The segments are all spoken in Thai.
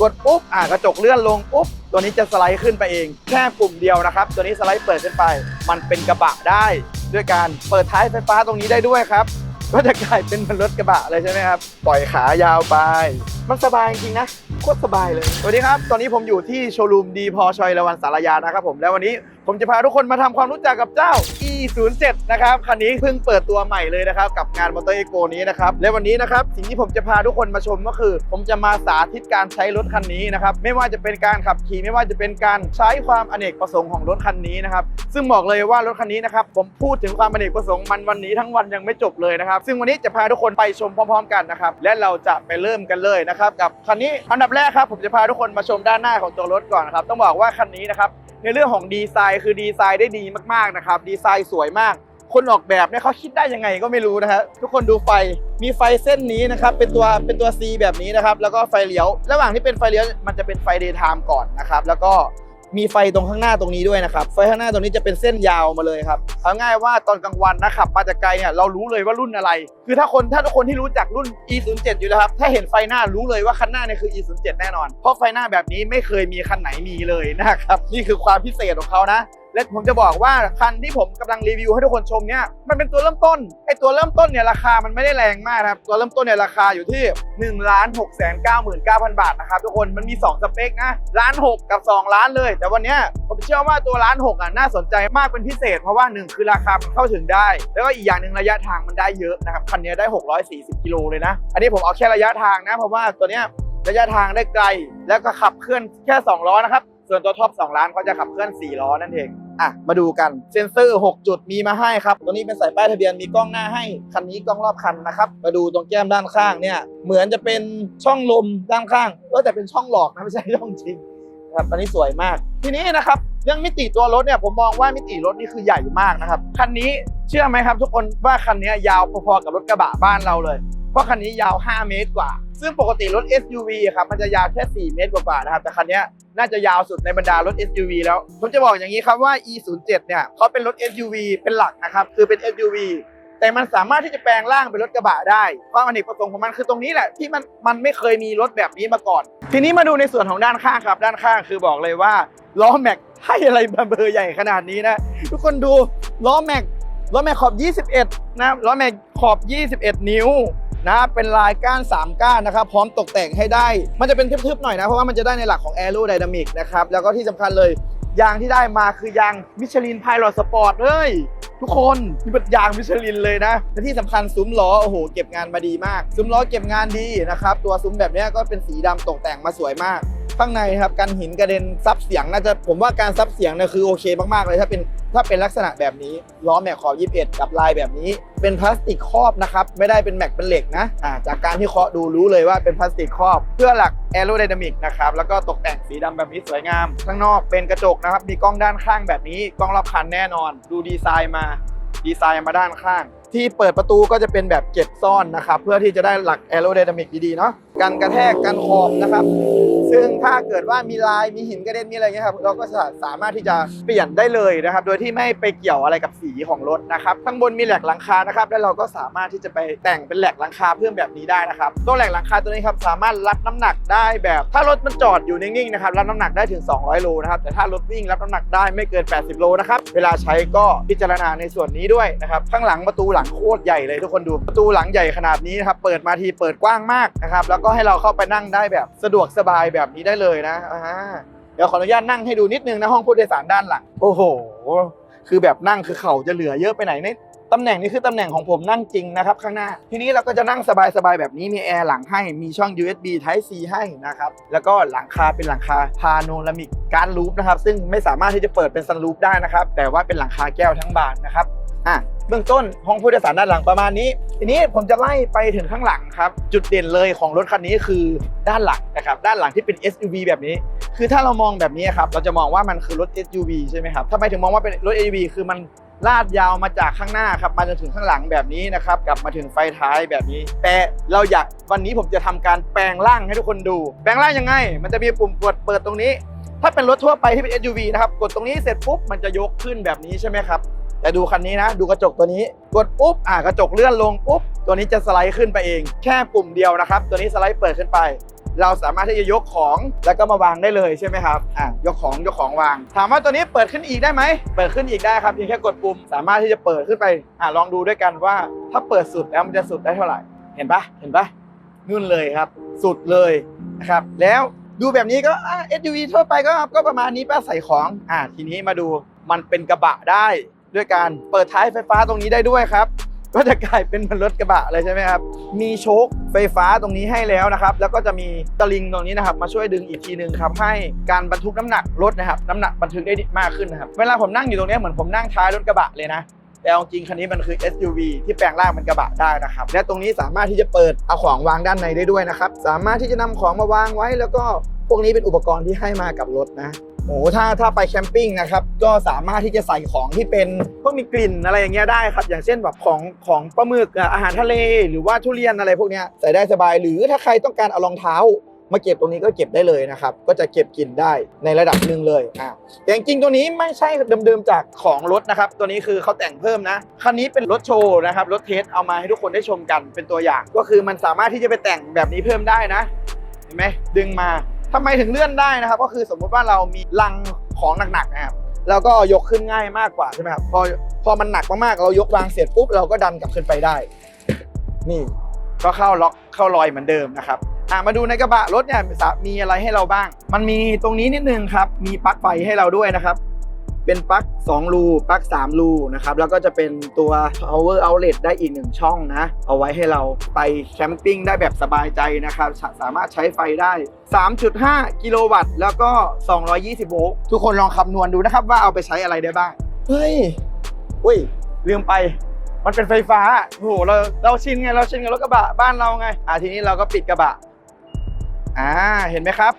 กดปุ๊บอ่ากระจกเลื่อนลงปุ๊บตัวนี้จะสไลด์ขึ้นไปเอง แค่ปุ่มเดียวนะครับ ตัวนี้สไลด์เปิดขึ้นไป มันเป็นกระบะได้ ด้วยการเปิดท้ายไฟฟ้าตรงนี้ได้ด้วยครับ ก็จะกลายเป็นรถกระบะเลยใช่ไหมครับปล่อยขายาวไป มันสบายจริงนะโคตรสบายเลยสวัสดีครับ ตอนนี้ผมอยู่ที่โชว์รูมดีพอชอยละวันสารยานะครับผมแล้ววันนี้ ผมจะพาทุกคนมาทำความรู้จักกับเจ้า E07 นะครับคันนี้เพิ่งเปิดตัวใหม่เลยนะครับ กับงานมอเตอร์เอ็กนี้นะครับ และวันนี้นะครับ สิ่งที่ผมจะพาทุกคนมาชมก็คือ ผมจะมาสาธิตการใช้รถคันนี้นะครับ ไม่ว่าจะเป็นการขับขี่ไม่ว่าจะเป็นการใช้ความอเนกประสงค์ของรถคันนี้นะครับ ซึ่งบอกเลยว่ารถคันนี้นะครับ ผมพูดถึงความอเนกประสงค์มันวันนี้ทั้งวันยังไม่จบเลยนะครับ ซึ่งวันนี้จะพาทุกคนไปชมพร้อม ๆ กันนะครับ และเราจะไปเริ่มกันเลยนะครับกับคันนี้อันดับแรกครับผมจะพาทุกคนมาชมด้านหน้าของตัวรถก่อนนะครับต้องบอกว่าคันนี้นะครับในเรื่องของดีไซน์คือดีไซน์ได้ดีมากๆนะครับดีไซน์สวยมาก คนออกแบบเนี่ยเขาคิดได้ยังไงก็ไม่รู้นะฮะทุกคนดูไฟมีไฟเส้นนี้นะครับเป็นตัวเป็นตัว C แบบนี้นะครับแล้วก็ไฟเลี้ยว ระหว่างที่เป็นไฟเลี้ยวมันจะเป็นไฟเดย์ไทม์ก่อนนะครับแล้วก็ มีไฟตรงข้างหน้าตรงนี้ด้วยนะครับ ไฟข้างหน้าตรงนี้จะเป็นเส้นยาวมาเลยครับเอาง่ายว่าตอนกลางวันนะขับมาจากไกลเนี่ยเรารู้เลยว่ารุ่นอะไร คือถ้าคนถ้าทุกคนที่รู้จักรุ่น E07 อยู่แล้วครับ ถ้าเห็นไฟหน้ารู้เลยว่าคันหน้าเนี่ยคือ E07 แน่นอน เพราะไฟหน้าแบบนี้ไม่เคยมีคันไหนมีเลยนะครับ นี่คือความพิเศษของเขานะ และผมจะบอกว่าคันที่ผมกำลังรีวิวให้ทุกคนชมเนี่ยมันเป็นตัวเริ่มต้นไอตัวเริ่มต้นเนี่ยราคามันไม่ได้แรงมากครับตัวเริ่มต้นเนี่ยราคาอยู่ที่1นึ่งล้านหกแสนเก้าหมื่นเก้าพันบาทนะครับทุกคนมันมี 2 สเปคนะล้านหกกับ 2 ล้านเลย แต่วันเนี้ยผมเชื่อว่าตัวล้านหกอะน่าสนใจมากเป็นพิเศษ เพราะว่าหนึ่งคือราคามันเข้าถึงได้ แล้วก็อีกอย่างหนึ่งระยะทางมันได้เยอะนะครับคันนี้ได้ 640กิโลเลยนะ อันนี้ผมเอาแค่ระยะทางนะเพราะว่าตัวเนี้ยระยะทางได้ไกล แล้วก็ขับเคลื่อนแค่สองล้อนะครับ ส่วนตัวท็อป2ล้านเขาจะขับเคลื่อน 4 ล้อนั่นเองอะมาดูกันเซ็นเซอร์ 6 จุดมีมาให้ครับ ตัวนี้เป็นสายป้ายทะเบียนมีกล้องหน้าให้ คันนี้กล้องรอบคันนะครับ มาดูตรงแก้มด้านข้างเนี่ย เหมือนจะเป็นช่องลมด้านข้างก็แต่เป็นช่องหลอกนะไม่ใช่ช่องจริงครับอันนี้สวยมาก ทีนี้นะครับเรื่องมิติตัวรถเนี่ยผมมองว่ามิติรถนี่คือใหญ่มากนะครับคันนี้เชื่อไหมครับ ทุกคนว่าคันนี้ยาวพอๆกับรถกระบะบ้านเราเลย เพราะคันนี้ยาว 5 เมตรกว่า ซึ่งปกติรถ SUV อะครับมันจะยาวแค่ 4 เมตรกว่าๆนะครับ แต่คันนี้น่าจะยาวสุดในบรรดารถ SUV แล้ว ผมจะบอกอย่างนี้ครับว่า E07 เนี่ยเขาเป็นรถ SUV เป็นหลักนะครับ คือเป็น SUV แต่มันสามารถที่จะแปลงร่างเป็นรถกระบะได้ความอเนกประสงค์ของมันคือตรงนี้แหละที่มันมันไม่เคยมีรถแบบนี้มาก่อน ทีนี้มาดูในส่วนของด้านข้างครับ ด้านข้างคือบอกเลยว่าล้อแม็กให้อะไรมาเบอร์ใหญ่ขนาดนี้นะ ทุกคนดูล้อแม็กล้อแม็กขอบ 21 นะล้อแม็กขอบ 21 นิ้ว นะ เป็นลายก้าน 3 ก้านนะครับ พร้อมตกแต่งให้ได้ มันจะเป็นทึบๆหน่อยนะ เพราะว่ามันจะได้ในหลักของ a อ r o d y n a m i c นะครับ แล้วก็ที่สำคัญเลย ยางที่ได้มาคือยางมิชลินไพลอตสปอร์ตเฮ้ย ทุกคนนี่เป็นยางมิชลินเลยนะ และที่สำคัญซุ้มล้อ โอ้โห เก็บงานมาดีมาก ซุ้มล้อเก็บงานดีนะครับ ตัวซุ้มแบบนี้ก็เป็นสีดำตกแต่งมาสวยมาก ข้างในครับกันหินกระเด็นซับเสียงน่าจะผมว่าการซับเสียงเนี่ยคือโอเคมากๆเลยถ้าเป็นถ้าเป็นลักษณะแบบนี้ล้อแม็กขอบ 21 กับลายแบบนี้ เป็นพลาสติกครอบนะครับไม่ได้เป็นแม็กเป็นเหล็กนะอ่าจากการที่เคาะดูรู้เลยว่าเป็นพลาสติกครอบ เพื่อหลักแอโรไดนามิกนะครับแล้วก็ตกแต่งสีดำแบบนี้สวยงาม ข้างนอกเป็นกระจกนะครับมีกล้องด้านข้างแบบนี้กล้องรอบคันแน่นอน ดูดีไซน์มาดีไซน์มาด้านข้าง ที่เปิดประตูก็จะเป็นแบบเก็บซ่อนนะครับเพื่อที่จะได้หลักแอโรไดนามิกดีๆเนาะ กันกระแทกกันขอบนะครับ ซึ่งถ้าเกิดว่ามีลายมีหินกระเด็นมีอะไรเงี้ยครับเราก็สามารถที่จะเปลี่ยนได้เลยนะครับ โดยที่ไม่ไปเกี่ยวอะไรกับสีของรถนะครับข้างบนมีแหลกหลังคานะครับแล้วเราก็สามารถที่จะไปแต่งเป็นแหลกหลังคาเพิ่มแบบนี้ได้นะครับตัวแหลกหลังคาตัวนี้ครับสามารถรับน้ำหนักได้แบบ ถ้ารถมันจอดอยู่นิ่งๆนะครับรับน้ำหนักได้ถึง 200 โลนะครับแต่ถ้ารถวิ่งรับน้ำหนักได้ไม่เกิน 80 โลนะครับเวลาใช้ก็พิจารณาในส่วนนี้ด้วยนะครับข้างหลังประตูหลังโคตรใหญ่เลยทุกคนดูประตูหลังใหญ่ขนาดนี้นะครับเปิดมาทีเปิดกว้างมากนะครับแล้วก็ก็ให้เราเข้าไปนั่งได้แบบสะดวกสบายแบบนี้ได้เลยนะอ่าเดี๋ยวขออนุญาตนั่งให้ดูนิดนึงนะห้องผู้โดยสารด้านหลังโอ้โห คือแบบนั่งคือเข่าจะเหลือเยอะไปไหนเนี่ยตำแหน่งนี้คือตำแหน่งของผมนั่งจริงนะครับข้างหน้า ทีนี้เราก็จะนั่งสบายๆแบบนี้มีแอร์หลังให้มีช่อง USB Type C ให้นะครับ แล้วก็หลังคาเป็นหลังคาพาโนรามิกการลูปนะครับ ซึ่งไม่สามารถที่จะเปิดเป็นซันลูปได้นะครับ แต่ว่าเป็นหลังคาแก้วทั้งบานนะครับ อะเบื้องต้นห้องผู้โดยสารด้านหลังประมาณนี้ ทีนี้ผมจะไล่ไปถึงข้างหลังครับ จุดเด่นเลยของรถคันนี้คือด้านหลังนะครับ ด้านหลังที่เป็น SUV แบบนี้ คือถ้าเรามองแบบนี้ครับเราจะมองว่ามันคือรถ SUV ใช่ไหมครับทำไมถึงมองว่าเป็นรถ SUV คือมันลาดยาวมาจากข้างหน้าครับมาจนถึงข้างหลังแบบนี้นะครับกลับมาถึงไฟท้ายแบบนี้ แต่เราอยากวันนี้ผมจะทำการแปลงร่างให้ทุกคนดู แปลงร่างยังไง มันจะมีปุ่มกดเปิดตรงนี้ ถ้าเป็นรถทั่วไปที่เป็น SUV นะครับกดตรงนี้เสร็จปุ๊บมันจะยกขึ้นแบบนี้ใช่ไหมครับ แต่ดูคันนี้นะ ดูกระจกตัวนี้ กดปุ๊บอ่ากระจกเลื่อนลงปุ๊บตัวนี้จะสไลด์ขึ้นไปเอง แค่ปุ่มเดียวนะครับ ตัวนี้สไลด์เปิดขึ้นไป เราสามารถที่จะยกของแล้วก็มาวางได้เลยใช่ไหมครับอะยกของยกของวาง ถามว่าตัวนี้เปิดขึ้นอีกได้ไหมเปิดขึ้นอีกได้ครับเพียงแค่กดปุ่มสามารถที่จะเปิดขึ้นไปอะลองดูด้วยกันว่า ถ้าเปิดสุดแล้วมันจะสุดได้เท่าไหร่ เห็นปะเห็นปะนู่นเลยครับ สุดเลยนะครับแล้วดูแบบนี้ก็ SUV ทั่วไปก็ก็ประมาณนี้ป้าใส่ของอะทีนี้มาดูมันเป็นกระบะได้ ด้วยการเปิดท้ายไฟฟ้าตรงนี้ได้ด้วยครับ ก็จะกลายเป็นเหมือนรถกระบะเลยใช่ไหมครับ มีโชคไฟฟ้าตรงนี้ให้แล้วนะครับ แล้วก็จะมีตะลิงตรงนี้นะครับ มาช่วยดึงอีกทีหนึ่งครับ ให้การบรรทุกน้ำหนักรถนะครับ น้ำหนักบรรทุกได้มากขึ้นนะครับ เวลาผมนั่งอยู่ตรงนี้เหมือนผมนั่งท้ายรถกระบะเลยนะแต่เอาจริงคันนี้มันคือ SUV ที่แปลงร่างเป็นกระบะได้นะครับ และตรงนี้สามารถที่จะเปิดเอาของวางด้านในได้ด้วยนะครับ สามารถที่จะนำของมาวางไว้ แล้วก็พวกนี้เป็นอุปกรณ์ที่ให้มากับรถนะ โอ้โหถ้าถ้าไปแคมปิ้งนะครับก็สามารถที่จะใส่ของที่เป็นพวกมีกลิ่นอะไรอย่างเงี้ยได้ครับ อย่างเช่นแบบของของปลาหมึกอะอาหารทะเล หรือว่าทุเรียนอะไรพวกเนี้ยใส่ได้สบาย หรือถ้าใครต้องการเอารองเท้า มาเก็บตรงนี้ก็เก็บได้เลยนะครับ ก็จะเก็บกลิ่นได้ในระดับหนึ่งเลยอ่าแต่จริงๆตัวนี้ไม่ใช่เดิมๆจากของรถนะครับ ตัวนี้คือเขาแต่งเพิ่มนะคันนี้เป็นรถโชว์นะครับรถเทสเอามาให้ทุกคนได้ชมกันเป็นตัวอย่าง ก็คือมันสามารถที่จะไปแต่งแบบนี้เพิ่มได้นะเห็นไหมดึงมา ทำไมถึงเลื่อนได้นะครับ ก็คือสมมุติว่าเรามีลังของหนักๆนะครับแล้วก็ยกขึ้นง่ายมากกว่าใช่ไหมครับพอพอมันหนักมากๆเรายกวางเสร็จปุ๊บเราก็ดันกลับขึ้นไปได้ นี่ก็เข้าล็อกเข้ารอยเหมือนเดิมนะครับอะมาดูในกระบะรถเนี่ยมีอะไรให้เราบ้าง มันมีตรงนี้นิดนึงครับ มีปลั๊กไฟให้เราด้วยนะครับ เป็นปลั๊ก2รูปลั๊ก3รูนะครับแล้วก็จะเป็นตัว power outlet ได้อีกหนึ่งช่องนะ เอาไว้ให้เราไปแคมปิ้งได้แบบสบายใจนะครับสาสามารถใช้ไฟได้ 3.5 กิโลวัตต์ แล้วก็ 220 โวลต์ทุกคนลองคำนวณดูนะครับว่าเอาไปใช้อะไรได้บ้าง เฮ้ยอุ้ยลืมไปมันเป็นไฟฟ้าโอ้โหเราเราชินไงเราชินกับรถกระบะบ้านเราไงอ่าทีนี้เราก็ปิดกระบะอ่าเห็นไหมครับ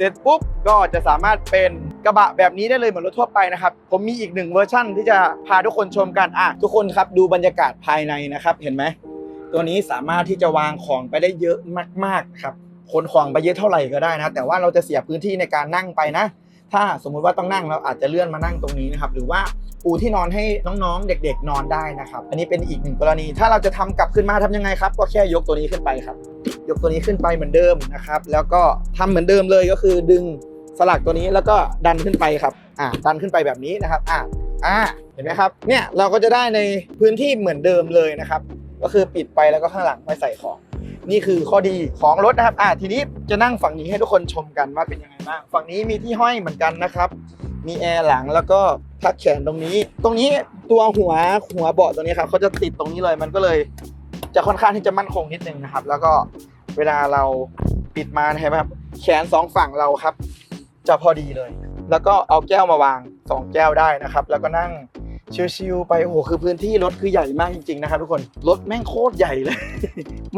เสร็จปุ๊บก็จะสามารถเป็นกระบะแบบนี้ได้เลยเหมือนรถทั่วไปนะครับ ผมมีอีกหนึ่งเวอร์ชั่นที่จะพาทุกคนชมกันอะทุกคนครับดูบรรยากาศภายในนะครับ เห็นไหมตัวนี้สามารถที่จะวางของไปได้เยอะมากๆครับขนของไปเยอะเท่าไหร่ก็ได้นะ แต่ว่าเราจะเสียพื้นที่ในการนั่งไปนะ ถ้าสมมุติว่าต้องนั่งเราอาจจะเลื่อนมานั่งตรงนี้นะครับ หรือว่าปูที่นอนให้น้องๆ เด็กๆ นอนได้นะครับ อันนี้เป็นอีกหนึ่งกรณี ถ้าเราจะทำกลับขึ้นมาทำยังไงครับ ก็แค่ยกตัวนี้ขึ้นไปครับ ยกตัวนี้ขึ้นไปเหมือนเดิมนะครับ แล้วก็ทำเหมือนเดิมเลยก็คือดึงสลักตัวนี้แล้วก็ดันขึ้นไปครับอ่าดันขึ้นไปแบบนี้นะครับอ่าอ่าเห็นไหมครับเนี่ยเราก็จะได้ในพื้นที่เหมือนเดิมเลยนะครับ ก็คือปิดไปแล้วก็ข้างหลังไปใส่ของ นี่คือข้อดีของรถนะครับอ่าทีนี้จะนั่งฝั่งนี้ให้ทุกคนชมกันว่าเป็นยังไงบ้างฝั่งนี้มีที่ห้อยเหมือนกันนะครับมีแอร์หลังแล้วก็พักแขนตรงนี้ ตรงนี้ตัวหัวหัวเบาะตรงนี้ครับเขาจะติดตรงนี้เลยมันก็เลยจะค่อนข้างที่จะมั่นคงนิดนึงนะครับ แล้วก็ เวลาเราปิดมานะครับแขนสองฝั่งเราครับ จะพอดีเลย แล้วก็เอาแก้วมาวางสองแก้วได้นะครับ แล้วก็นั่ง ชิวๆไปโอ้โหคือพื้นที่รถคือใหญ่มากจริงๆนะครับทุกคนรถแม่งโคตรใหญ่เลย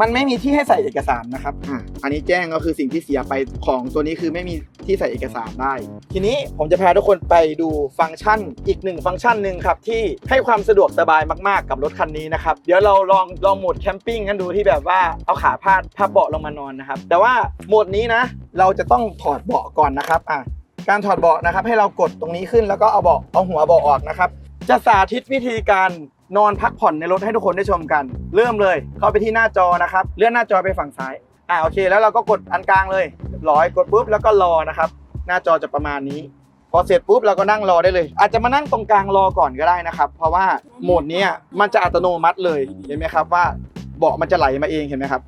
มันไม่มีที่ให้ใส่เอกสารนะครับอะอันนี้แจ้งก็คือสิ่งที่เสียไปของตัวนี้คือไม่มีที่ใส่เอกสารได้ ทีนี้ผมจะพาทุกคนไปดูฟังก์ชันอีกหนึ่งฟังก์ชันหนึ่งครับที่ให้ความสะดวกสบายมากๆกับรถคันนี้นะครับเดี๋ยวเราลองลองโหมดแคมปิ้งกันดูที่แบบว่าเอาขาพาดพับเบาะลงมานอนนะครับแต่ว่าโหมดนี้นะ เราจะต้องถอดเบาะก่อนนะครับอะการถอดเบาะนะครับให้เรากดตรงนี้ขึ้นแล้วก็เอาเบาะเอาหัวเบาะออกนะครับ จะสาธิตวิธีการนอนพักผ่อนในรถให้ทุกคนได้ชมกัน เริ่มเลย เข้าไปที่หน้าจอนะครับ เลื่อนหน้าจอไปฝั่งซ้าย อ่าโอเค แล้วเราก็กดอันกลางเลยร้อยกดปุ๊บแล้วก็รอนะครับ หน้าจอจะประมาณนี้ พอเสร็จปุ๊บเราก็นั่งรอได้เลย อาจจะมานั่งตรงกลางรอก่อนก็ได้นะครับ เพราะว่าโหมดนี้มันจะอัตโนมัติเลยเห็นไหมครับว่าเบาะมันจะไหลมาเองเห็นไหมครับ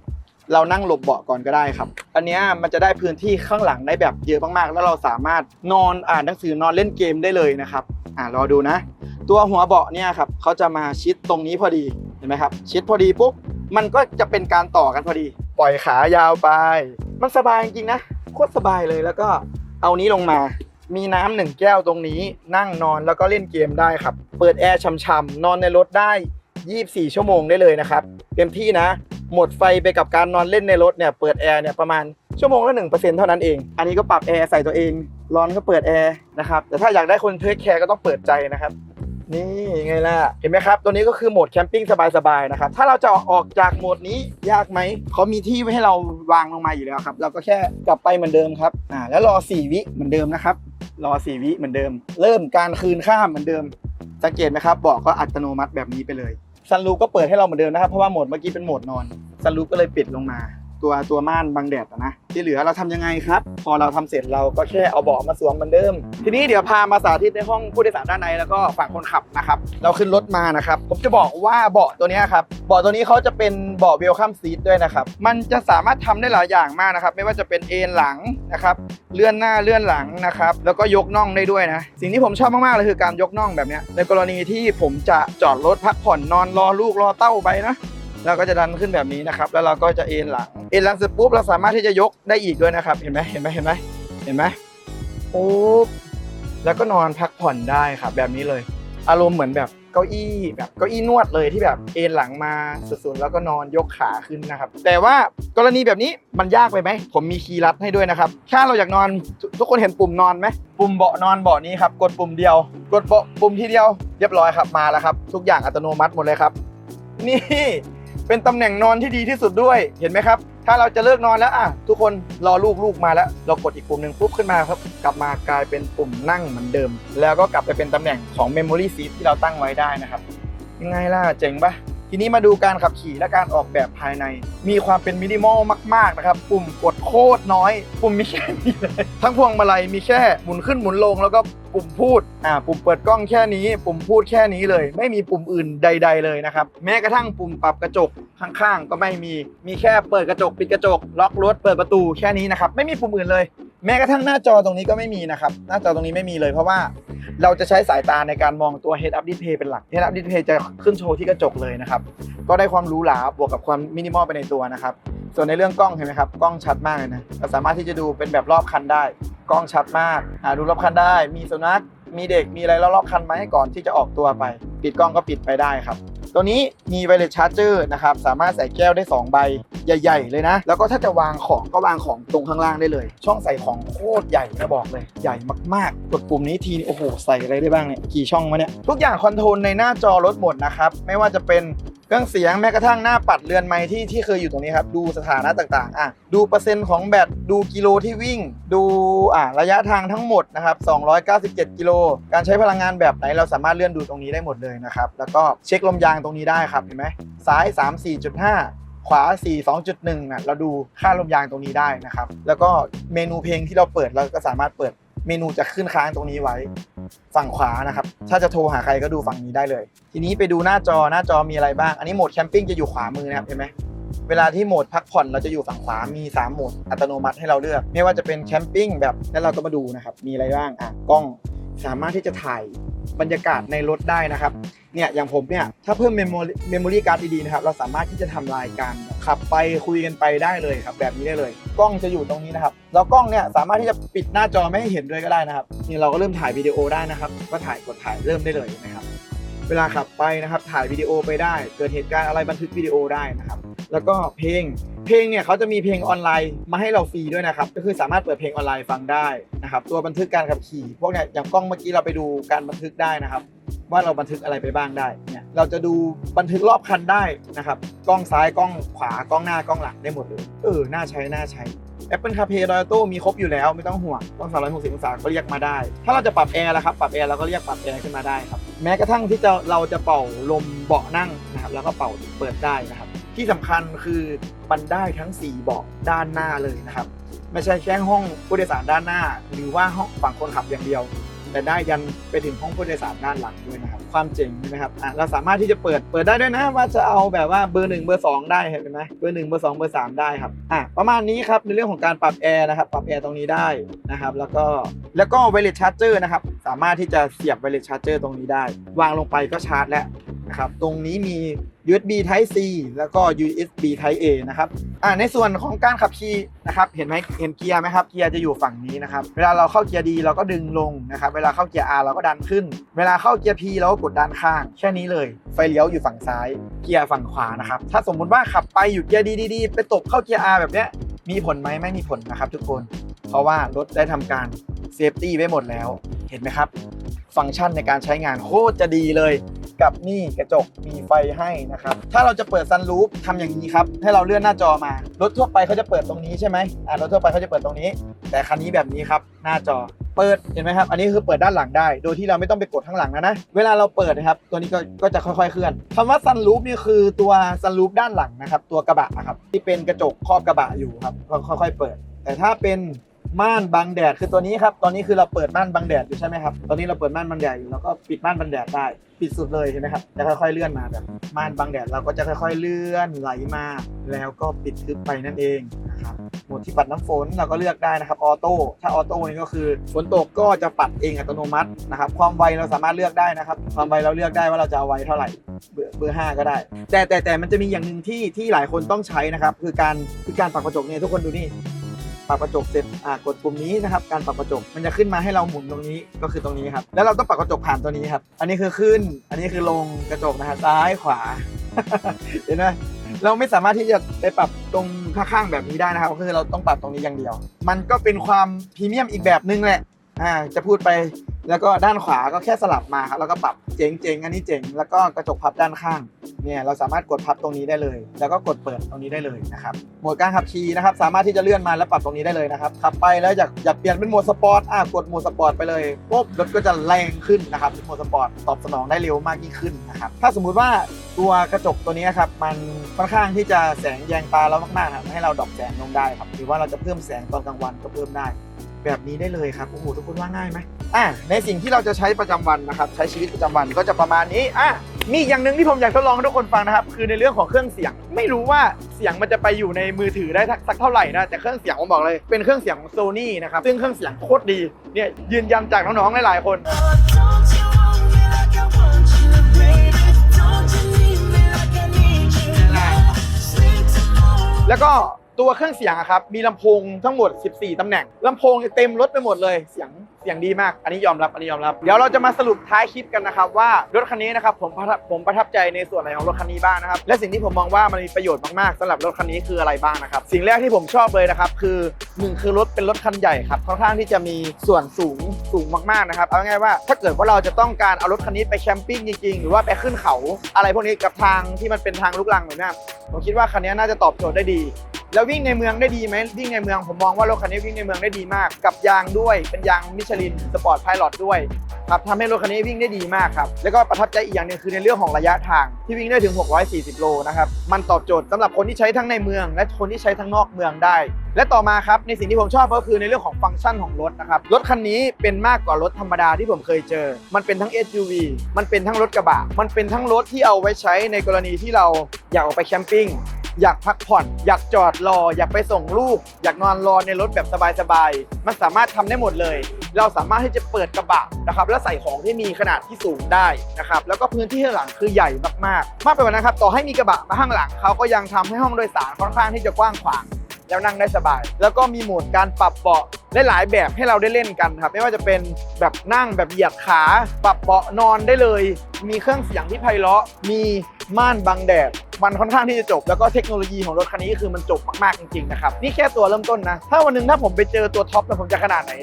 เรานั่งหลบเบาะก่อนก็ได้ครับ อันนี้มันจะได้พื้นที่ข้างหลังได้แบบเยอะมากๆ แล้วเราสามารถนอนอ่านหนังสือนอนเล่นเกมได้เลยนะครับ อ่ารอดูนะ ตัวหัวเบาะเนี่ยครับเขาจะมาชิดตรงนี้พอดีเห็นไหมครับ ชิดพอดีปุ๊บมันก็จะเป็นการต่อกันพอดี ปล่อยขายาวไป มันสบายจริงนะโคตรสบายเลยแล้วก็เอานี้ลงมา มีน้ำหนึ่งแก้วตรงนี้ นั่งนอนแล้วก็เล่นเกมได้ครับ เปิดแอร์ช่ำๆนอนในรถได้ 24 ชั่วโมงได้เลยนะครับเต็มที่นะ หมดไฟไปกับการนอนเล่นในรถเนี่ยเปิดแอร์เนี่ยประมาณชั่วโมงละ1%เท่านั้นเอง อันนี้ก็ปรับแอร์ใส่ตัวเอง ร้อนก็เปิดแอร์นะครับแต่ถ้าอยากได้คนเทคแคร์ก็ต้องเปิดใจนะครับ นี่ไงล่ะ เห็นไหมครับ ตัวนี้ก็คือโหมดแคมปิ้งสบายๆนะครับ ถ้าเราจะออกจากโหมดนี้ยากไหม เขามีที่ไว้ให้เราวางลงมาอยู่แล้วครับ เราก็แค่กลับไปเหมือนเดิมครับ อ่า แล้วรอ 4 วิเหมือนเดิมนะครับ รอ 4 วิเหมือนเดิม เริ่มการคืนข้ามเหมือนเดิม สังเกตไหมครับ บอกก็อัตโนมัติแบบนี้ไปเลยซันรูก็เปิดให้เราเหมือนเดิมนะครับ เพราะว่าโหมดเมื่อกี้เป็นโหมดนอนซันรูก็เลยปิดลงมา ตัวตัวม่านบังแดดนะที่เหลือเราทำยังไงครับ พอเราทำเสร็จเราก็แค่เอาเบาะมาสวมเหมือนเดิม ทีนี้เดี๋ยวพามาสาธิตในห้องผู้โดยสารด้านในแล้วก็ฝั่งคนขับนะครับเราขึ้นรถมานะครับผมจะบอกว่าเบาะตัวนี้ครับเบาะตัวนี้เขาจะเป็นเบาะเวลคัมซีทด้วยนะครับมันจะสามารถทำได้หลายอย่างมากนะครับไม่ว่าจะเป็นเอนหลังนะครับเลื่อนหน้าเลื่อนหลังนะครับแล้วก็ยกน่องได้ด้วยนะสิ่งที่ผมชอบมากๆเลยคือการยกน่องแบบนี้ในกรณีที่ผมจะจอดรถพักผ่อนนอนรอลูกรอเต้าไปนะ เราก็จะดันขึ้นแบบนี้นะครับ แล้วเราก็จะเอนหลัง เอนหลังเสร็จปุ๊บเราสามารถที่จะยกได้อีกด้วยนะครับ เห็นไหมเห็นไหมเห็นไหมเห็นไหมปุ๊บแล้วก็นอนพักผ่อนได้ครับแบบนี้เลย อารมณ์เหมือนแบบเก้าอี้แบบเก้าอี้นวดเลยที่แบบเอนหลังมาสุดๆแล้วก็นอนยกขาขึ้นนะครับ แต่ว่ากรณีแบบนี้มันยากไปไหม ผมมีคีย์ลัดให้ด้วยนะครับ ถ้าเราอยากนอนทุกคนเห็นปุ่มนอนไหมปุ่มเบาะนอนเบาะนี้ครับ กดปุ่มเดียว กดเบาะปุ่มทีเดียวเรียบร้อยครับมาแล้วครับ ทุกอย่างอัตโนมัติหมดเลยครับ นี่ เป็นตำแหน่งนอนที่ดีที่สุดด้วยเห็นไหมครับ ถ้าเราจะเลิกนอนแล้วอะทุกคนรอลูกลูกมาแล้ว เรากดอีกปุ่มหนึ่งปุ๊บขึ้นมาครับ กลับมากลายเป็นปุ่มนั่งเหมือนเดิม แล้วก็กลับไปเป็นตำแหน่งของ Memory Seat ที่เราตั้งไว้ได้นะครับยังไงล่ะเจ๋งปะ ทีนี้มาดูการขับขี่และการออกแบบภายใน มีความเป็นมินิมอลมาก ๆ นะครับ ปุ่มกดโคตรน้อย ปุ่มมีแค่นี้เลยทั้งพวงมาลัยมีแค่หมุนขึ้นหมุนลง แล้วก็ปุ่มพูดอ่าปุ่มเปิดกล้องแค่นี้ ปุ่มพูดแค่นี้เลย ไม่มีปุ่มอื่นใด ๆ เลยนะครับ แม้กระทั่งปุ่มปรับกระจกข้างๆ ก็ไม่มีมีแค่เปิดกระจกปิดกระจก ล็อกรถเปิดประตูแค่นี้นะครับไม่มีปุ่มอื่นเลย แม้กระทั่งหน้าจอตรงนี้ก็ไม่มีนะครับหน้าจอตรงนี้ไม่มีเลยเพราะว่า เราจะใช้สายตาในการมองตัว Head Up Display เป็นหลัก Head Up Display จะขึ้นโชว์ที่กระจกเลยนะครับ ก็ได้ความหรูหราบวกกับความมินิมอลไปในตัวนะครับ ส่วนในเรื่องกล้องเห็นไหมครับ กล้องชัดมากเลยนะเราสามารถที่จะดูเป็นแบบรอบคันได้ กล้องชัดมากอ่าดูรอบคันได้ มีสุนัขมีเด็กมีอะไรรอบๆคันไหมก่อนที่จะออกตัวไป ปิดกล้องก็ปิดไปได้ครับ ตัวนี้มี Wireless Charger นะครับ สามารถใส่แก้วได้ 2 ใบใหญ่ ๆ เลยนะ แล้วก็ถ้าจะวางของก็วางของตรงข้างล่างได้เลย ช่องใส่ของโคตรใหญ่นะบอกเลย ใหญ่มากๆ กดปุ่มนี้ทีโอ้โห ใส่อะไรได้บ้างเนี่ย กี่ช่องวะเนี่ย ทุกอย่างคอนโทรลในหน้าจอรถหมดนะครับ ไม่ว่าจะเป็น ครื่องเสียงแม้กระทั่งหน้าปัดเรือนไม้ที่ที่เคยอยู่ตรงนี้ครับ ดูสถานะต่างๆอะดูเปอร์เซ็นต์ของแบตดูกิโลที่วิ่ง ดูอะระยะทางทั้งหมดนะครับ297 กิโล การใช้พลังงานแบบไหนเราสามารถเลื่อนดูตรงนี้ได้หมดเลยนะครับ แล้วก็เช็คลมยางตรงนี้ได้ครับเห็นไหมซ้าย 3 4.5ขวา 4 2.1นะเราดูค่าลมยางตรงนี้ได้นะครับ แล้วก็เมนูเพลงที่เราเปิดเราก็สามารถเปิด เมนูจะขึ้นค้างตรงนี้ไว้ฝั่งขวานะครับ ถ้าจะโทรหาใครก็ดูฝั่งนี้ได้เลย ทีนี้ไปดูหน้าจอหน้าจอมีอะไรบ้าง อันนี้โหมดแคมปิ้งจะอยู่ขวามือนะครับเห็นไหมเวลาที่โหมดพักผ่อนเราจะอยู่ฝั่งขวา มี 3 โหมดอัตโนมัติให้เราเลือก ไม่ว่าจะเป็นแคมปิ้งแบบ แล้วเราก็มาดูนะครับ มีอะไรบ้าง อะ กล้อง สามารถที่จะถ่ายบรรยากาศในรถได้นะครับ เนี่ยอย่างผมเนี่ยถ้าเพิ่มเมมโมรี่เมมโมรี่การ์ดดีๆนะครับเราสามารถที่จะทำรายการขับไปคุยกันไปได้เลยครับ แบบนี้ได้เลย กล้องจะอยู่ตรงนี้นะครับแล้วกล้องเนี่ยสามารถที่จะปิดหน้าจอไม่ให้เห็นด้วยก็ได้นะครับนี่เราก็เริ่มถ่ายวิดีโอได้นะครับ ก็ถ่ายกดถ่ายเริ่มได้เลยนะครับเวลาขับไปนะครับถ่ายวิดีโอไปได้ เกิดเหตุการณ์อะไรบันทึกวิดีโอได้นะครับ แล้วก็เพลงเพลงเนี่ยเขาจะมีเพลงออนไลน์มาให้เราฟรีด้วยนะครับ ก็คือสามารถเปิดเพลงออนไลน์ฟังได้นะครับ ตัวบันทึกการขับขี่ พวกเนี่ยอย่างกล้องเมื่อกี้เราไปดูการบันทึกได้นะครับ ว่าเราบันทึกอะไรไปบ้างได้เนี่ยเราจะดูบันทึกรอบคันได้นะครับกล้องซ้ายกล้องขวากล้องหน้ากล้องหลังได้หมดเลยเออน่าใช้น่าใช้ Apple CarPlay d o y a t o มีครบอยู่แล้วไม่ต้องห่วงกล้อง360องศาก็เรียกมาได้ ถ้าเราจะปรับแอร์ละครับปรับแอร์เราก็เรียกปรับแอร์ขึ้นมาได้ครับแม้กระทั่งที่จะเราจะเป่าลมเบาะนั่งนะครับแล้วก็เป่าเปิดได้นะครับ ที่สำคัญคือมันได้ทั้ง 4 เบาะด้านหน้าเลยนะครับ ไม่ใช่แค่ห้องผู้โดยสารด้านหน้า หรือว่าห้องฝั่งคนขับอย่างเดียว แต่ได้ยันไปถึงห้องผู้โดยสารด้านหลังด้วยนะครับ ความเจ๋งนะครับอะเราสามารถที่จะเปิดเปิดได้ด้วยนะว่าจะเอาแบบว่าเบอร์หนึ่งเบอร์สองได้เห็นไหมเบอร์หนึ่งเบอร์สองเบอร์สามได้ครับอะประมาณนี้ครับในเรื่องของการปรับแอร์นะครับปรับแอร์ตรงนี้ได้นะครับ แล้วก็แล้วก็ไวเลสชาร์เจอร์นะครับสามารถที่จะเสียบไวเลสชาร์เจอร์ตรงนี้ได้ วางลงไปก็ชาร์จแล้ว นะครับ ตรงนี้มี USB Type C แล้วก็ USB Type A นะครับ อ่า ในส่วนของการขับขี่นะครับ เห็นไหมเห็นเกียร์ไหมครับ เกียร์จะอยู่ฝั่งนี้นะครับ เวลาเราเข้าเกียร์ดีเราก็ดึงลงนะครับ เวลาเข้าเกียร์ R เราก็ดันขึ้น เวลาเข้าเกียร์ P เราก็กดด้านข้าง แค่นี้เลย ไฟเลี้ยวอยู่ฝั่งซ้าย เกียร์ฝั่งขวานะครับ ถ้าสมมุติว่าขับไปอยู่เกียร์ดีๆไปตบเข้าเกียร์ R แบบเนี้ย มีผลไหมไม่มีผลนะครับ ทุกคน เพราะว่ารถได้ทำการเซฟตี้ไว้หมดแล้ว เห็นไหมครับ ฟังก์ชันในการใช้งานโคตรจะดีเลย กับนี่กระจกมีไฟให้นะครับ ถ้าเราจะเปิดซันรูฟทำอย่างนี้ครับ ให้เราเลื่อนหน้าจอมา รถทั่วไปเขาจะเปิดตรงนี้ใช่ไหมอ่ารถทั่วไปเขาจะเปิดตรงนี้ แต่คันนี้แบบนี้ครับ หน้าจอเปิดเห็นไหมครับ อันนี้คือเปิดด้านหลังได้ โดยที่เราไม่ต้องไปกดข้างหลังนะนะ เวลาเราเปิดนะครับ ตัวนี้ก็ก็จะค่อยๆเคลื่อนคำว่าซันรูฟนี่คือตัวซันรูฟด้านหลังนะครับ ตัวกระบะครับ ที่เป็นกระจกครอบกระบะอยู่ครับ ค่อยๆเปิด แต่ถ้าเป็น ม่านบังแดดคือตัวนี้ครับตอนนี้คือเราเปิดม่านบังแดดอยู่ใช่ไหมครับตอนนี้เราเปิดม่านบังแดดอยู่แล้วก็ปิดม่านบังแดดได้ปิดสุดเลยเห็นไหมครับจะค่อยๆเลื่อนมาแบบม่านบังแดดเราก็จะค่อยๆเลื่อนไหลมา แล้วก็ปิดทึบไปนั่นเองนะครับโหมดที่ปัดน้ำฝนเราก็เลือกได้นะครับออโต้ถ้าออโต้นี่ก็คือฝนตกก็จะปัดเองอัตโนมัตินะครับความไวเราสามารถเลือกได้นะครับ ความไวเราเลือกได้ว่าเราจะเอาไวเท่าไหร่เบอร์เบอร์ห้าก็ได้ แต่แต่แต่มันจะมีอย่างหนึ่งที่ที่หลายคนต้องใช้นะครับคือการคือการปัดกระจกเนี่ยทุกคนดูนี่ ปับกระจกเสร็จอ่ากดปุ่มนี้นะครับการปรับกระจกมันจะขึ้นมาให้เราหมุนตรงนี้ก็คือตรงนี้ครับแล้วเราต้องปรับกระจกผ่านตัวนี้ครับอันนี้คือขึ้น อันนี้คือลงกระจกนะฮะซ้ายขวาเห็นไหมเราไม่สามารถที่จะไปปรับตรงข้างๆแบบนี้ได้นะครับก็คือเราต้องปรับตรงนี้อย่างเดียว มันก็เป็นความพรีเมียมอีกแบบนึงแหละอ่าจะพูดไป แล้วก็ด้านขวาก็แค่สลับมาครับแล้วก็ปรับเจ๋งเจ๋งอันนี้เจ๋งแล้วก็กระจกพับด้านข้างเนี่ยเราสามารถกดพับตรงนี้ได้เลย แล้วก็กดเปิดตรงนี้ได้เลยนะครับโหมดการขับขี่นะครับสามารถที่จะเลื่อนมาแล้วปรับตรงนี้ได้เลยนะครับขับไปแล้วอยากอยากเปลี่ยนเป็นโหมดสปอร์ตอะกดโหมดสปอร์ตไปเลยปุ๊บรถก็จะแรงขึ้นนะครับเป็นโหมดสปอร์ตตอบสนองได้เร็วมากยิ่งขึ้นนะครับถ้าสมมุติว่าตัวกระจกตัวนี้ครับมันค่อนข้างที่จะแสงแยงตาเรามากๆครับให้เราดรอปแสงลงได้ครับหรือว่าเราจะเพิ่มแสงตอนกลางวันก็เพิ่มได้ แบบนี้ได้เลยครับโอ้โหทุกคนว่าง่ายไหมอะในสิ่งที่เราจะใช้ประจำวันนะครับ ใช้ชีวิตประจำวันก็จะประมาณนี้อะมีอีกอย่างหนึ่งที่ผมอยากทดลองให้ทุกคนฟังนะครับ คือในเรื่องของเครื่องเสียง ไม่รู้ว่าเสียงมันจะไปอยู่ในมือถือได้สักเท่าไหร่นะแต่เครื่องเสียงผมบอกเลยเป็นเครื่องเสียงของโซนี่นะครับซึ่งเครื่องเสียงโคตรดีเนี่ยยืนยันจากน้องๆหลายๆคน Don't you want me like I want you, baby? Don't you need me like I need you now? Sleep tomorrow. แล้วก็ ตัวเครื่องเสียงอะครับมีลำโพงทั้งหมด 14 ตำแหน่งลำโพงเต็มรถไปหมดเลยเสียงเสียงดีมาก อันนี้ยอมรับอันนี้ยอมรับเดี๋ยวเราจะมาสรุปท้ายคลิปกันนะครับว่ารถคันนี้นะครับผมประทับผมประทับใจในส่วนไหนของรถคันนี้บ้างนะครับและสิ่งที่ผมมองว่ามันมีประโยชน์มากๆสำหรับรถคันนี้คืออะไรบ้างนะครับสิ่งแรกที่ผมชอบเลยนะครับคือหนึ่งคือรถเป็นรถคันใหญ่ครับค่อนข้างที่จะมีส่วนสูงสูงมากๆนะครับเอาง่ายว่าถ้าเกิดว่าเราจะต้องการเอารถคันนี้ไปแคมปิ้งจริงๆ หรือว่าไปขึ้นเขา อะไรพวกนี้กับทางที่มันเป็นทางลูกรังแบบเนี้ผมคิดว่าคันนี้น่าจะตอบโจทย์ได้ดี แล้ววิ่งในเมืองได้ดีไหมวิ่งในเมืองผมมองว่ารถคันนี้วิ่งในเมืองได้ดีมาก กับยางด้วยเป็นยางมิชลินสปอร์ตไพลอตด้วยครับทำให้รถคันนี้วิ่งได้ดีมากครับแล้วก็ประทับใจอีกอย่างหนึงคือในเรื่องของระยะทางที่วิ่งได้ถึง 640 โลนะครับมันตอบโจทย์สำหรับคนที่ใช้ทั้งในเมือง และคนที่ใช้ทั้งนอกเมืองได้ และต่อมาครับในสิ่งที่ผมชอบก็คือในเรื่องของฟังก์ชันของรถนะครับรถคันนี้เป็นมากกว่ารถธรรมดาที่ผมเคยเจอ มันเป็นทั้ง SUV มันเป็นทั้งรถกระบะมันเป็นทั้งรถที่เอาไว้ใช้ในกรณีที่เราอยากออกไปแคมปิ้ง อยากพักผ่อน อยากจอดรอ อยากไปส่งลูก อยากนอนรอในรถแบบสบายๆ มันสามารถทำได้หมดเลย เราสามารถที่จะเปิดกระบะนะครับแล้วใส่ของที่มีขนาดที่สูงได้นะครับแล้วก็พื้นที่ข้างหลังคือใหญ่มากๆ มากไปกว่านั้นครับต่อให้มีกระบะมาข้างหลังเขาก็ยังทำให้ห้องโดยสารค่อนข้างที่จะกว้างขวาง แล้วนั่งได้สบาย แล้วก็มีโหมดการปรับเบาะหลายแบบให้เราได้เล่นกันครับ ไม่ว่าจะเป็นแบบนั่งแบบเหยียดขา ปรับเบาะนอนได้เลย มีเครื่องเสียงที่ไพเราะ มีม่านบังแดดมันค่อนข้างที่จะจบ แล้วก็เทคโนโลยีของรถคันนี้คือมันจบมากๆจริงๆนะครับ นี่แค่ตัวเริ่มต้นนะ ถ้าวันหนึงถ้าผมไปเจอตัวท็อปแล้วผมจะขนาดไหน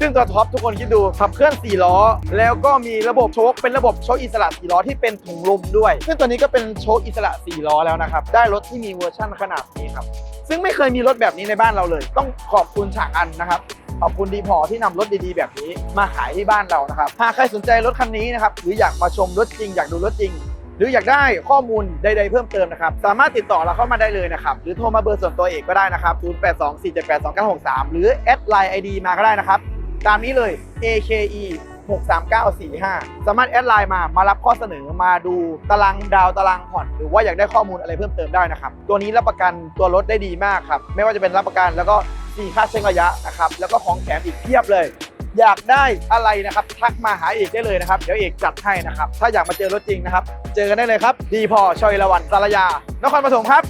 ซึ่งตัวท็อปทุกคนคิดดูขับเคลื่อน 4 ล้อ แล้วก็มีระบบโชคเป็นระบบโชคอิสระ 4 ล้อที่เป็นถุงลมด้วย ซึ่งตัวนี้ก็เป็นโชคอิสระ 4 ล้อแล้วนะครับ ได้รถที่มีเวอร์ชั่นขนาดนี้ครับ ซึ่งไม่เคยมีรถแบบนี้ในบ้านเราเลย ต้องขอบคุณฉางอันนะครับขอบคุณดีพอที่นำรถดีๆ แบบนี้มาขายที่บ้านเรานะครับหากใครสนใจรถคันนี้นะครับหรืออยากมาชมรถจริง อยากดูรถจริง หรืออยากได้ข้อมูลใดๆเพิ่มเติมนะครับ สามารถติดต่อเราเข้ามาได้เลยนะครับ หรือโทรมาเบอร์ส่วนตัวเอกก็ได้นะครับ 0824782963 หรือแอดไลน์ ID มาก็ได้นะครับ ตามนี้เลย AKE 63945 สามารถแอดไลน์มามารับข้อเสนอมาดูตารางดาวตารางผ่อน หรือว่าอยากได้ข้อมูลอะไรเพิ่มเติมได้นะครับ ตัวนี้รับประกันตัวรถได้ดีมากครับ ไม่ว่าจะเป็นรับประกันแล้วก็ฟรีค่าเช็คระยะนะครับ แล้วก็ของแถมอีกเพียบเลย อยากได้อะไรนะครับ ทักมาหาเอกได้เลยนะครับ เดี๋ยวเอกจัดให้นะครับ ถ้าอยากมาเจอรถจริงนะครับ เจอกันได้เลยครับ ดีพอชอยละวันสารยา นครปฐมครับ